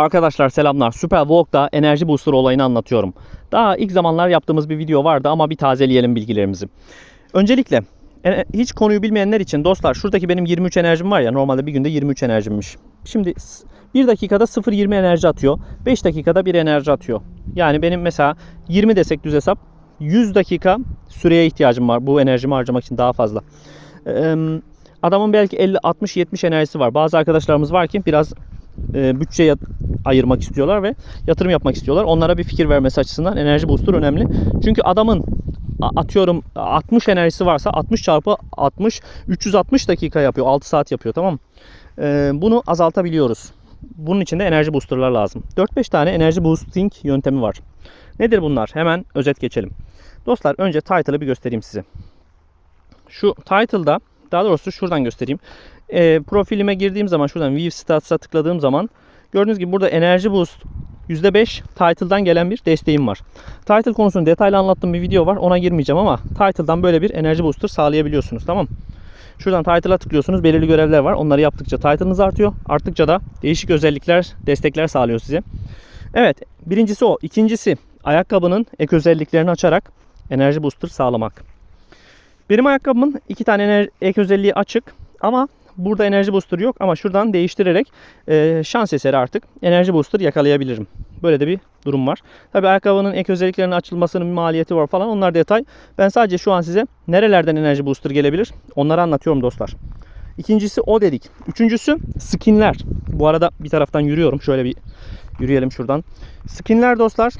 Arkadaşlar selamlar. Super Walk'ta enerji booster olayını anlatıyorum. Daha ilk zamanlar yaptığımız bir video vardı ama bir tazeleyelim bilgilerimizi. Öncelikle e, hiç konuyu bilmeyenler için dostlar şuradaki benim 23 enerjim var ya normalde bir günde 23 enerjimmiş. Şimdi 1 dakikada 0.20 enerji atıyor. 5 dakikada 1 enerji atıyor. Yani benim mesela 20 desek düz hesap 100 dakika süreye ihtiyacım var bu enerjimi harcamak için daha fazla. Adamın belki 50 60 70 enerjisi var. Bazı arkadaşlarımız var ki biraz e, bütçe ayırmak istiyorlar ve yatırım yapmak istiyorlar. Onlara bir fikir vermesi açısından enerji booster önemli. Çünkü adamın atıyorum 60 enerjisi varsa 60 çarpı 60 360 dakika yapıyor. 6 saat yapıyor tamam mı? Ee, bunu azaltabiliyoruz. Bunun için de enerji boosterlar lazım. 4-5 tane enerji boosting yöntemi var. Nedir bunlar? Hemen özet geçelim. Dostlar önce title'ı bir göstereyim size. Şu title'da daha doğrusu şuradan göstereyim. E, profilime girdiğim zaman şuradan View Stats'a tıkladığım zaman gördüğünüz gibi burada enerji boost %5 title'dan gelen bir desteğim var. Title konusunu detaylı anlattığım bir video var. Ona girmeyeceğim ama title'dan böyle bir enerji booster sağlayabiliyorsunuz. Tamam Şuradan title'a tıklıyorsunuz. Belirli görevler var. Onları yaptıkça title'ınız artıyor. Arttıkça da değişik özellikler, destekler sağlıyor size. Evet, birincisi o. İkincisi ayakkabının ek özelliklerini açarak enerji booster sağlamak. Benim ayakkabımın iki tane ek özelliği açık ama burada enerji booster yok ama şuradan değiştirerek e, şans eseri artık enerji booster yakalayabilirim. Böyle de bir durum var. Tabi ayakkabının ek özelliklerinin açılmasının bir maliyeti var falan onlar detay. Ben sadece şu an size nerelerden enerji booster gelebilir onları anlatıyorum dostlar. İkincisi o dedik. Üçüncüsü skinler. Bu arada bir taraftan yürüyorum. Şöyle bir yürüyelim şuradan. Skinler dostlar.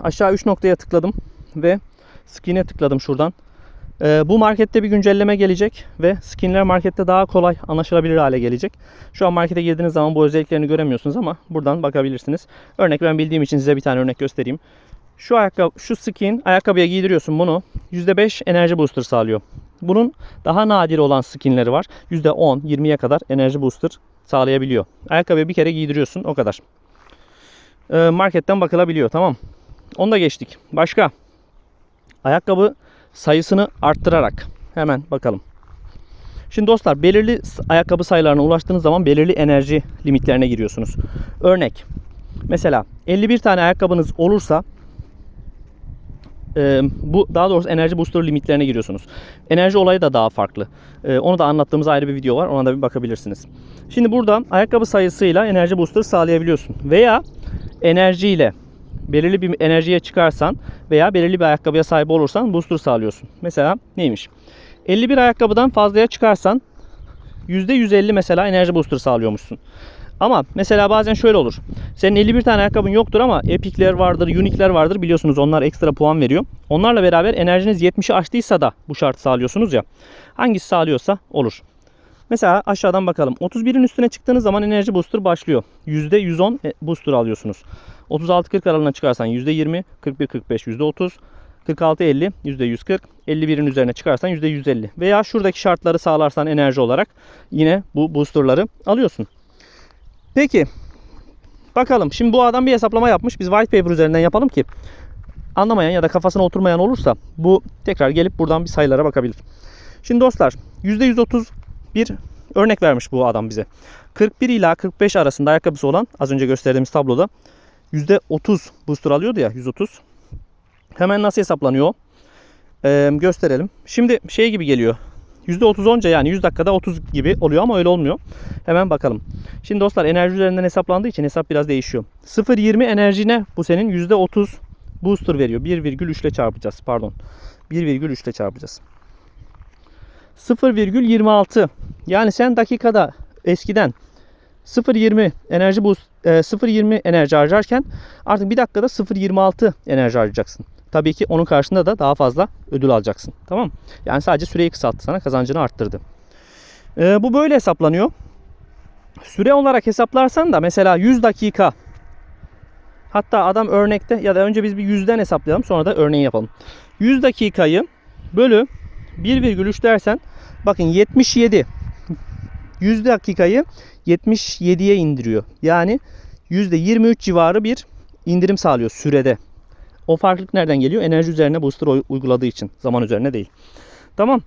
Aşağı 3 noktaya tıkladım ve skin'e tıkladım şuradan. Ee, bu markette bir güncelleme gelecek ve skinler markette daha kolay anlaşılabilir hale gelecek. Şu an markete girdiğiniz zaman bu özelliklerini göremiyorsunuz ama buradan bakabilirsiniz. Örnek ben bildiğim için size bir tane örnek göstereyim. Şu ayakkabı, şu skin ayakkabıya giydiriyorsun bunu. %5 enerji booster sağlıyor. Bunun daha nadir olan skinleri var. %10, 20'ye kadar enerji booster sağlayabiliyor. Ayakkabıya bir kere giydiriyorsun o kadar. Ee, marketten bakılabiliyor tamam. Onu da geçtik. Başka. Ayakkabı sayısını arttırarak hemen bakalım. Şimdi dostlar belirli ayakkabı sayılarına ulaştığınız zaman belirli enerji limitlerine giriyorsunuz. Örnek mesela 51 tane ayakkabınız olursa e, bu daha doğrusu enerji booster limitlerine giriyorsunuz. Enerji olayı da daha farklı. E, onu da anlattığımız ayrı bir video var. Ona da bir bakabilirsiniz. Şimdi burada ayakkabı sayısıyla enerji booster sağlayabiliyorsun. Veya enerjiyle belirli bir enerjiye çıkarsan veya belirli bir ayakkabıya sahip olursan booster sağlıyorsun. Mesela neymiş? 51 ayakkabıdan fazlaya çıkarsan %150 mesela enerji booster sağlıyormuşsun. Ama mesela bazen şöyle olur. Senin 51 tane ayakkabın yoktur ama Epic'ler vardır, Unique'ler vardır. Biliyorsunuz onlar ekstra puan veriyor. Onlarla beraber enerjiniz 70'i aştıysa da bu şartı sağlıyorsunuz ya. Hangisi sağlıyorsa olur. Mesela aşağıdan bakalım. 31'in üstüne çıktığınız zaman enerji booster başlıyor. %110 e, booster alıyorsunuz. 36-40 aralığına çıkarsan %20, 41-45 %30, 46-50 %140, 51'in üzerine çıkarsan %150. Veya şuradaki şartları sağlarsan enerji olarak yine bu boosterları alıyorsun. Peki bakalım şimdi bu adam bir hesaplama yapmış. Biz white paper üzerinden yapalım ki anlamayan ya da kafasına oturmayan olursa bu tekrar gelip buradan bir sayılara bakabilir. Şimdi dostlar %130 bir örnek vermiş bu adam bize. 41 ila 45 arasında ayakkabısı olan az önce gösterdiğimiz tabloda %30 booster alıyordu ya 130. Hemen nasıl hesaplanıyor? Ee, gösterelim. Şimdi şey gibi geliyor. %30 olunca yani 100 dakikada 30 gibi oluyor ama öyle olmuyor. Hemen bakalım. Şimdi dostlar enerji üzerinden hesaplandığı için hesap biraz değişiyor. 0.20 enerjine bu senin %30 booster veriyor. 1,3 ile çarpacağız pardon. 1,3 ile çarpacağız. 0,26 yani sen dakikada eskiden 0.20 enerji e, 0.20 enerji harcarken artık bir dakikada 0.26 enerji harcayacaksın. Tabii ki onun karşında da daha fazla ödül alacaksın. Tamam? Yani sadece süreyi kısalttı sana kazancını arttırdı. E, bu böyle hesaplanıyor. Süre olarak hesaplarsan da mesela 100 dakika hatta adam örnekte ya da önce biz bir yüzden hesaplayalım sonra da örneği yapalım. 100 dakikayı bölü 1,3 dersen bakın 77 100 dakikayı 77'ye indiriyor. Yani %23 civarı bir indirim sağlıyor sürede. O farklılık nereden geliyor? Enerji üzerine booster uy- uyguladığı için. Zaman üzerine değil. Tamam.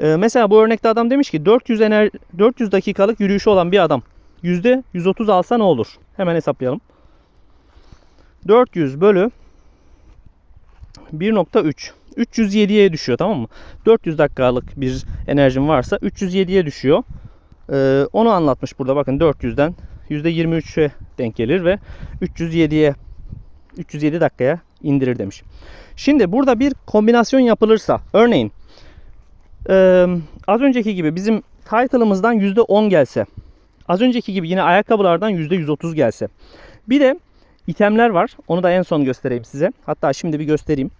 Ee, mesela bu örnekte adam demiş ki 400 ener 400 dakikalık yürüyüşü olan bir adam %130 alsa ne olur? Hemen hesaplayalım. 400 bölü 1.3. 307'ye düşüyor tamam mı? 400 dakikalık bir enerjim varsa 307'ye düşüyor. Ee, onu anlatmış burada bakın 400'den %23'e denk gelir ve 307'ye 307 dakikaya indirir demiş. Şimdi burada bir kombinasyon yapılırsa örneğin ee, az önceki gibi bizim title'ımızdan %10 gelse az önceki gibi yine ayakkabılardan %130 gelse bir de itemler var. Onu da en son göstereyim size. Hatta şimdi bir göstereyim.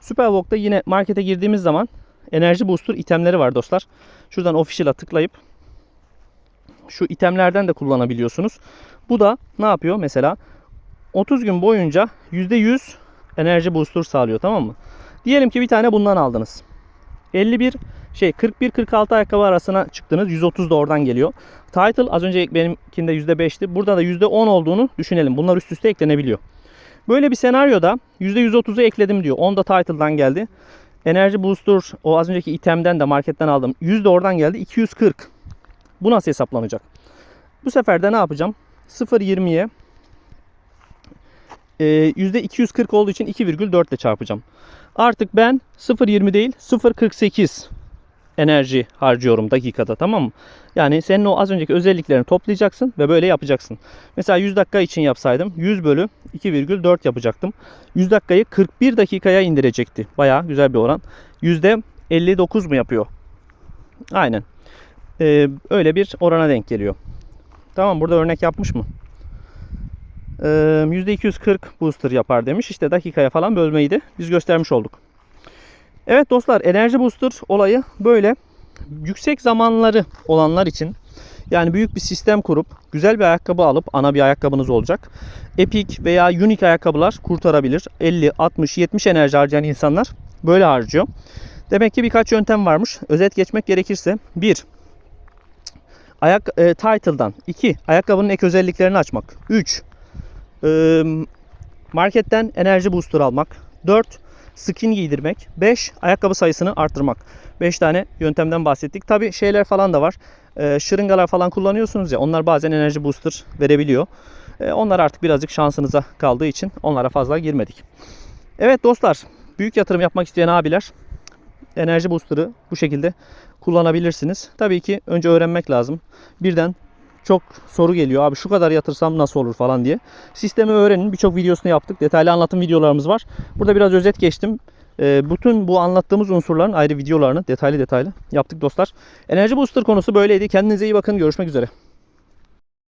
Superwalk'ta yine markete girdiğimiz zaman enerji booster itemleri var dostlar. Şuradan official'a tıklayıp şu itemlerden de kullanabiliyorsunuz. Bu da ne yapıyor? Mesela 30 gün boyunca %100 enerji booster sağlıyor tamam mı? Diyelim ki bir tane bundan aldınız. 51 şey 41-46 ayakkabı arasına çıktınız. 130 da oradan geliyor. Title az önce benimkinde %5'ti. Burada da %10 olduğunu düşünelim. Bunlar üst üste eklenebiliyor. Böyle bir senaryoda %130'u ekledim diyor. 10 da title'dan geldi. Enerji booster o az önceki itemden de marketten aldım. 100 de oradan geldi. 240. Bu nasıl hesaplanacak? Bu sefer de ne yapacağım? 0.20'ye e, %240 olduğu için 2,4 ile çarpacağım. Artık ben 0.20 değil 0.48 enerji harcıyorum dakikada tamam mı? Yani senin o az önceki özelliklerini toplayacaksın ve böyle yapacaksın. Mesela 100 dakika için yapsaydım 100 bölü 2,4 yapacaktım. 100 dakikayı 41 dakikaya indirecekti. Bayağı güzel bir oran. %59 mu yapıyor? Aynen. Ee, öyle bir orana denk geliyor. Tamam burada örnek yapmış mı? Ee, %240 booster yapar demiş. İşte dakikaya falan bölmeydi. Biz göstermiş olduk. Evet dostlar enerji booster olayı böyle. Yüksek zamanları olanlar için yani büyük bir sistem kurup güzel bir ayakkabı alıp ana bir ayakkabınız olacak. Epic veya Unique ayakkabılar kurtarabilir. 50, 60, 70 enerji harcayan insanlar böyle harcıyor. Demek ki birkaç yöntem varmış. Özet geçmek gerekirse 1. Ayak e, title'dan 2. Ayakkabının ek özelliklerini açmak. 3. E, marketten enerji booster almak. 4 skin giydirmek. 5 ayakkabı sayısını arttırmak. 5 tane yöntemden bahsettik. Tabi şeyler falan da var. E, şırıngalar falan kullanıyorsunuz ya onlar bazen enerji booster verebiliyor. E, onlar artık birazcık şansınıza kaldığı için onlara fazla girmedik. Evet dostlar büyük yatırım yapmak isteyen abiler enerji booster'ı bu şekilde kullanabilirsiniz. Tabii ki önce öğrenmek lazım. Birden çok soru geliyor. Abi şu kadar yatırsam nasıl olur falan diye. Sistemi öğrenin. Birçok videosunu yaptık. Detaylı anlatım videolarımız var. Burada biraz özet geçtim. Ee, bütün bu anlattığımız unsurların ayrı videolarını detaylı detaylı yaptık dostlar. Enerji booster konusu böyleydi. Kendinize iyi bakın. Görüşmek üzere.